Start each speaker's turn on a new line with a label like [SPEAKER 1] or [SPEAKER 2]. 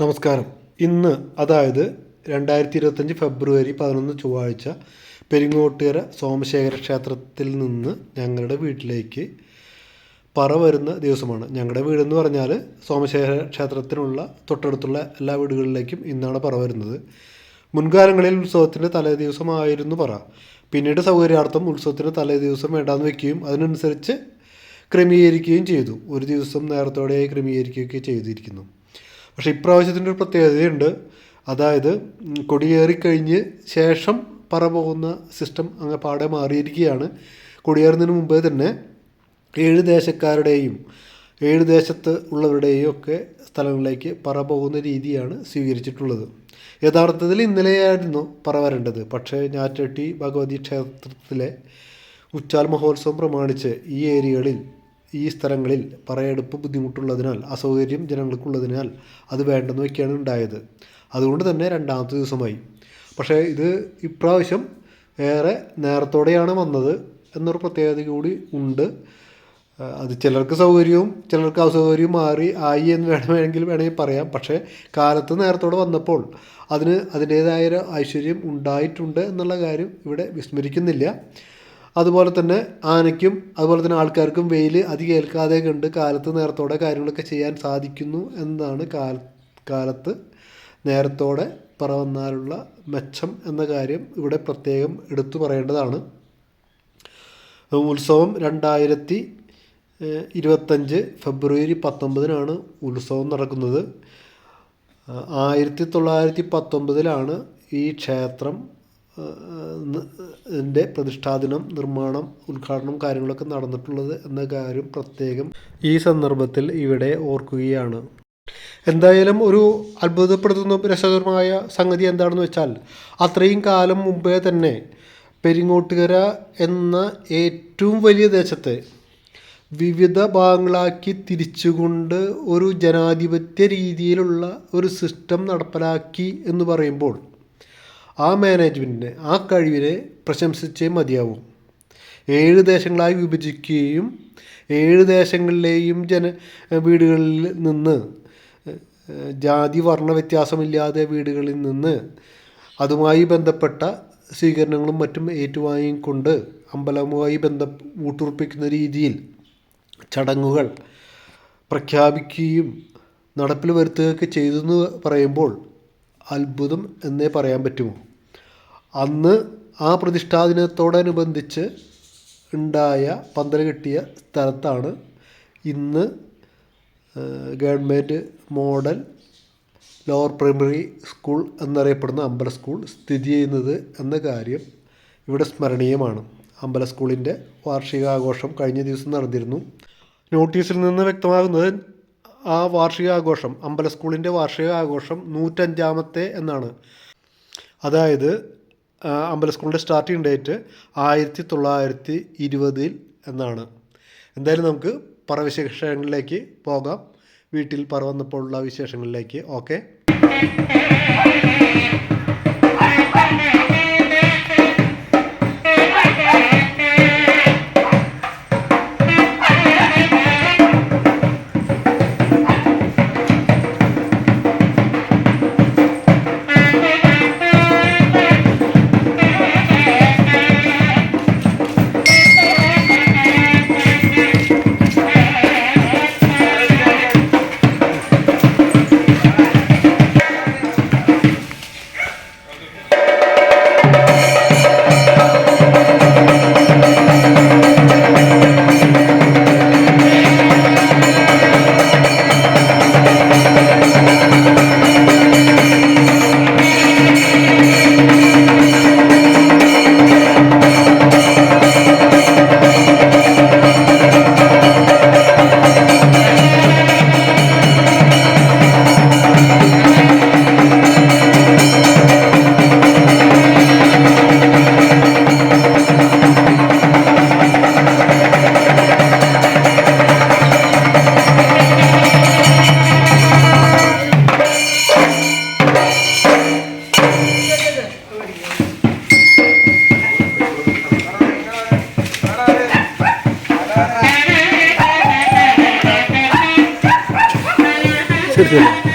[SPEAKER 1] നമസ്കാരം. ഇന്ന് അതായത് രണ്ടായിരത്തി ഇരുപത്തഞ്ച് ഫെബ്രുവരി പതിനൊന്ന് ചൊവ്വാഴ്ച പെരിങ്ങോട്ടുകര സോമശേഖര ക്ഷേത്രത്തിൽ നിന്ന് ഞങ്ങളുടെ വീട്ടിലേക്ക് പറ വരുന്ന ദിവസമാണ്. ഞങ്ങളുടെ വീടെന്ന് പറഞ്ഞാൽ സോമശേഖര ക്ഷേത്രത്തിനുള്ള തൊട്ടടുത്തുള്ള എല്ലാ വീടുകളിലേക്കും ഇന്നാണ് പറ വരുന്നത് മുൻകാലങ്ങളിൽ ഉത്സവത്തിന്റെ തലേ ദിവസമായിരുന്നു പറ. പിന്നീട് സൗകര്യാർത്ഥം ഉത്സവത്തിന്റെ തലേ ദിവസം വേണ്ടാന്ന് വെക്കുകയും അതിനനുസരിച്ച് ക്രമീകരിക്കുകയും ചെയ്തു. ഒരു ദിവസം നേരത്തോടെ ക്രമീകരിക്കുകയൊക്കെ ചെയ്തിരിക്കുന്നു. പക്ഷേ ഇപ്രാവശ്യത്തിന്റെ ഒരു പ്രത്യേകതയുണ്ട്. അതായത് കൊടിയേറിക്കഴിഞ്ഞ് ശേഷം പറ പോകുന്ന സിസ്റ്റം അങ്ങ് പാടെ മാറിയിരിക്കുകയാണ്. കൊടിയേറുന്നതിന് മുമ്പേ തന്നെ ഏഴ് ദേശക്കാരുടെയും ഏഴ് ദേശത്ത് ഉള്ളവരുടെയും ഒക്കെ സ്ഥലങ്ങളിലേക്ക് പറ പോകുന്ന രീതിയാണ് സ്വീകരിച്ചിട്ടുള്ളത്. യഥാർത്ഥത്തിൽ ഇന്നലെയായിരുന്നു പറ വരേണ്ടത്. പക്ഷേ ഞാറ്റട്ടി ഭഗവതി ക്ഷേത്രത്തിലെ ഉച്ചാൽ മഹോത്സവം പ്രമാണിച്ച് ഈ ഏരിയകളിൽ ഈ സ്ഥലങ്ങളിൽ പറയെടുപ്പ് ബുദ്ധിമുട്ടുള്ളതിനാൽ അസൗകര്യം ജനങ്ങൾക്കുള്ളതിനാൽ അത് വേണ്ടെന്ന് വയ്ക്കുകയാണ് ഉണ്ടായത്. അതുകൊണ്ട് തന്നെ രണ്ടാമത്തെ ദിവസമായി. പക്ഷേ ഇത് ഇപ്രാവശ്യം ഏറെ നേരത്തോടെയാണ് വന്നത് എന്നൊരു പ്രത്യേകത കൂടി ഉണ്ട്. അത് ചിലർക്ക് സൗകര്യവും ചിലർക്ക് അസൗകര്യവും മാറി ആയി എന്ന് വേണമെങ്കിൽ വേണമെങ്കിൽ പറയാം. പക്ഷേ കാലത്ത് നേരത്തോടെ വന്നപ്പോൾ അതിന് അതിന്റേതായ ഐശ്വര്യം ഉണ്ടായിട്ടുണ്ട് എന്നുള്ള കാര്യം ഇവിടെ വിസ്മരിക്കുന്നില്ല. അതുപോലെ തന്നെ ആനയ്ക്കും അതുപോലെ തന്നെ ആൾക്കാർക്കും വെയിൽ അധികം ഏൽക്കാതെ കണ്ട് കാലത്ത് നേരത്തോടെ കാര്യങ്ങളൊക്കെ ചെയ്യാൻ സാധിക്കുന്നു എന്നതാണ് കാല കാലത്ത് നേരത്തോടെ പറവന്നാലുള്ള മെച്ചം എന്ന കാര്യം ഇവിടെ പ്രത്യേകം എടുത്തു പറയേണ്ടതാണ്. ഉത്സവം രണ്ടായിരത്തി ഇരുപത്തഞ്ച് ഫെബ്രുവരി പത്തൊമ്പതിനാണ് ഉത്സവം നടക്കുന്നത്. ആയിരത്തി തൊള്ളായിരത്തി പത്തൊമ്പതിലാണ് ഈ ക്ഷേത്രം ന്റെ പ്രതിഷ്ഠാദിനം നിർമ്മാണം ഉദ്ഘാടനം കാര്യങ്ങളൊക്കെ നടന്നിട്ടുള്ളത് എന്ന കാര്യം പ്രത്യേകം ഈ സന്ദർഭത്തിൽ ഇവിടെ ഓർക്കുകയാണ്. എന്തായാലും ഒരു അത്ഭുതപ്പെടുത്തുന്ന രസകരമായ സംഗതി എന്താണെന്ന് വെച്ചാൽ അത്രയും കാലം മുമ്പേ തന്നെ പെരിങ്ങോട്ടുകര എന്ന ഏറ്റവും വലിയ ദേശത്തെ വിവിധ ഭാഗങ്ങളാക്കി തിരിച്ചുകൊണ്ട് ഒരു ജനാധിപത്യ രീതിയിലുള്ള ഒരു സിസ്റ്റം നടപ്പിലാക്കി എന്ന് പറയുമ്പോൾ ആ മാനേജ്മെന്റിനെ ആ കഴിവിനെ പ്രശംസിച്ചേ മതിയാവും. ഏഴ് ദേശങ്ങളായി വിഭജിക്കുകയും ഏഴ് ദേശങ്ങളിലെയും ജന വീടുകളിൽ നിന്ന് ജാതി വർണ വ്യത്യാസമില്ലാതെ വീടുകളിൽ നിന്ന് അതുമായി ബന്ധപ്പെട്ട സ്വീകരണങ്ങളും മറ്റും ഏറ്റുവാങ്ങിക്കൊണ്ട് അമ്പലവുമായി ബന്ധ ഊട്ടുറപ്പിക്കുന്ന രീതിയിൽ ചടങ്ങുകൾ പ്രഖ്യാപിക്കുകയും നടപ്പിൽ വരുത്തുകയൊക്കെ ചെയ്തെന്ന് പറയുമ്പോൾ അത്ഭുതം എന്നേ പറയാൻ പറ്റുമോ? അന്ന് ആ പ്രതിഷ്ഠാ പ്രതിഷ്ഠാദിനത്തോടനുബന്ധിച്ച് ഉണ്ടായ പന്തൽ കെട്ടിയ സ്ഥലത്താണ് ഇന്ന് government model lower primary school എന്നറിയപ്പെടുന്ന അമ്പല സ്കൂൾ സ്ഥിതി ചെയ്യുന്നത് എന്ന കാര്യം ഇവിടെ സ്മരണീയമാണ്. അമ്പല സ്കൂളിന്റെ വാർഷികാഘോഷം കഴിഞ്ഞ ദിവസം നടന്നിരുന്നു. നോട്ടീസിൽ നിന്ന് വ്യക്തമാകുന്നത് ആ വാർഷികാഘോഷം അമ്പല സ്കൂളിന്റെ വാർഷികാഘോഷം നൂറ്റഞ്ചാമത്തെ എന്നാണ്. അതായത് അമ്പല സ്കൂളിന്റെ സ്റ്റാർട്ടിംഗ് ഡേറ്റ് ആയിരത്തി തൊള്ളായിരത്തി ഇരുപതിൽ എന്നാണ്. എന്തായാലും നമുക്ക് പറ വിശേഷങ്ങളിലേക്ക് പോകാം. വീട്ടിൽ പറ വന്നപ്പോഴുള്ള വിശേഷങ്ങളിലേക്ക്. Okay Yeah.